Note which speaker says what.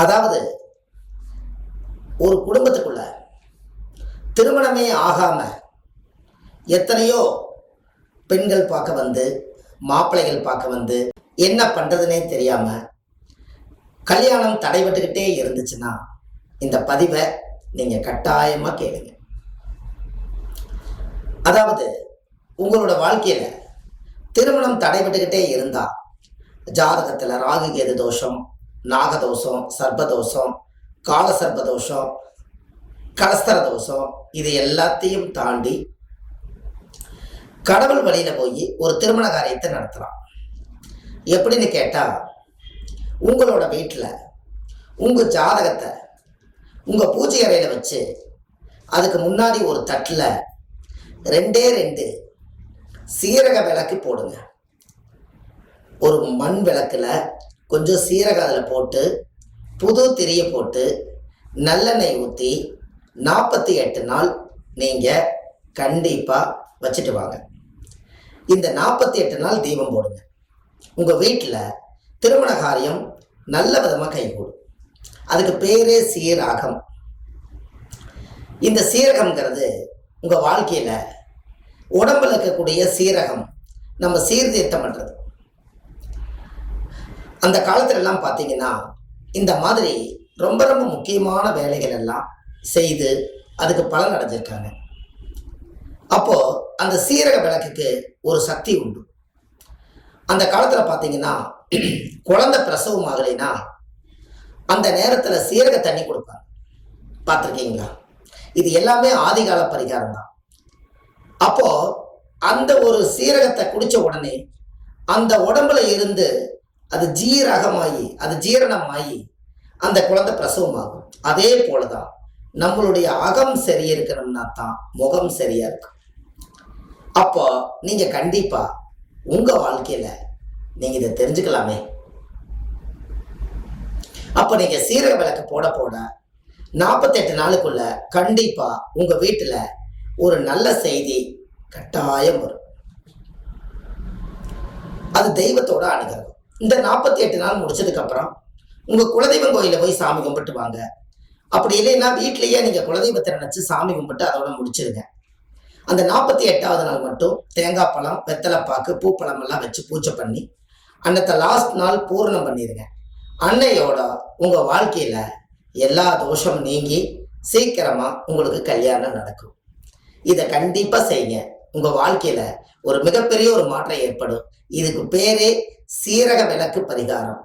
Speaker 1: அதாவது ஒரு குடும்பத்துக்குள்ள திருமணமே ஆகாம எத்தனையோ பெண்கள் பார்க்க வந்து மாப்பிள்ளைகள் பார்க்க வந்து என்ன பண்றதுனே தெரியாம கல்யாணம் தடைபட்டுக்கிட்டே இருந்துச்சுன்னா இந்த பதிவை நீங்க கட்டாயமா கேளுங்க. அதாவது உங்களோட வாழ்க்கையில திருமணம் தடைபட்டுக்கிட்டே இருந்தா ஜாதகத்துல ராகு கேது தோஷம் நாகதோஷம் சர்பதோஷம் கால சர்பதோஷம் கலஸ்தர தோஷம் இது எல்லாத்தையும் தாண்டி கடவுள் வழியில போய் ஒரு திருமண காரியத்தை நடத்தலாம். எப்படின்னு கேட்டால் உங்களோட வீட்டில் உங்கள் ஜாதகத்தை உங்கள் பூஜை அறையில் வச்சு அதுக்கு முன்னாடி ஒரு தட்டில் ரெண்டே ரெண்டு சீரக விளக்கு போடுங்க. ஒரு மண் விளக்குல கொஞ்சம் சீரகம் அதில் போட்டு புது திரியை போட்டு நல்லெண்ணெய் ஊற்றி நாற்பத்தி எட்டு நாள் நீங்கள் கண்டிப்பாக வச்சுட்டு வாங்க. இந்த நாற்பத்தி எட்டு நாள் தீபம் போடுங்க. உங்கள் வீட்டில் திருமண காரியம் நல்ல விதமாக கைகூடும். அதுக்கு பேரே சீராகம். இந்த சீரகம்ங்கிறது உங்கள் வாழ்க்கையில் உடம்பில் இருக்கக்கூடிய சீரகம் நம்ம சீர்திருத்தம் பண்ணுறது அந்த காலத்துல எல்லாம் பார்த்தீங்கன்னா இந்த மாதிரி ரொம்ப ரொம்ப முக்கியமான வேலைகள் எல்லாம் செய்து அதுக்கு பலன் அடைஞ்சிருக்காங்க. அப்போ அந்த சீரக விளக்குக்கு ஒரு சக்தி உண்டு. அந்த காலத்துல பார்த்தீங்கன்னா குழந்தை பிரசவம் ஆகலைன்னா அந்த நேரத்துல சீரக தண்ணி கொடுப்பாங்க. பார்த்துருக்கீங்களா? இது எல்லாமே ஆதிகால பரிகாரம் தான். அப்போ அந்த ஒரு சீரகத்தை குடிச்ச உடனே அந்த உடம்புல இருந்து அது ஜீரகமாகி அது ஜீரணமாகி அந்த குழந்தை பிரசவமாகும். அதே போலதான் நம்மளுடைய அகம் சரியா இருக்கணும்னா தான் முகம் சரியா இருக்கும். அப்போ நீங்க கண்டிப்பா உங்க வாழ்க்கையில நீங்க இதை தெரிஞ்சுக்கலாமே. அப்போ நீங்க சீரக விளக்கு போட போட நாற்பத்தெட்டு நாளுக்குள்ள கண்டிப்பா உங்க வீட்டுல ஒரு நல்ல செய்தி கட்டாயம் வரும். அது தெய்வத்தோட அனுகிரகம். இந்த நாற்பத்தி எட்டு நாள் முடிச்சதுக்கு அப்புறம் உங்க குலதெய்வம் கோயில போய் சாமி கும்பிட்டு வாங்க அப்படி இல்லைன்னா வீட்லயே நீங்க குலதெய்வத்தை நினைச்சு சாமி கும்பிட்டு அதோட முடிச்சிருங்க. அந்த நாற்பத்தி எட்டாவது நாள் மட்டும் தேங்காய் பழம் வெத்தலைப்பாக்கு பூப்பழம் எல்லாம் வச்சு பூஜை பண்ணி அன்னத்தை லாஸ்ட் நாள் பூர்ணம் பண்ணிடுங்க அன்னையோட உங்க வாழ்க்கையில எல்லா தோஷமும் நீங்கி சீக்கிரமா உங்களுக்கு கல்யாணம் நடக்கும். இதை கண்டிப்பா செய்யுங்க. உங்க வாழ்க்கையில ஒரு மிகப்பெரிய ஒரு மாற்றம் ஏற்படும். இதுக்கு பேரே சீரக விளக்கு பரிகாரம்.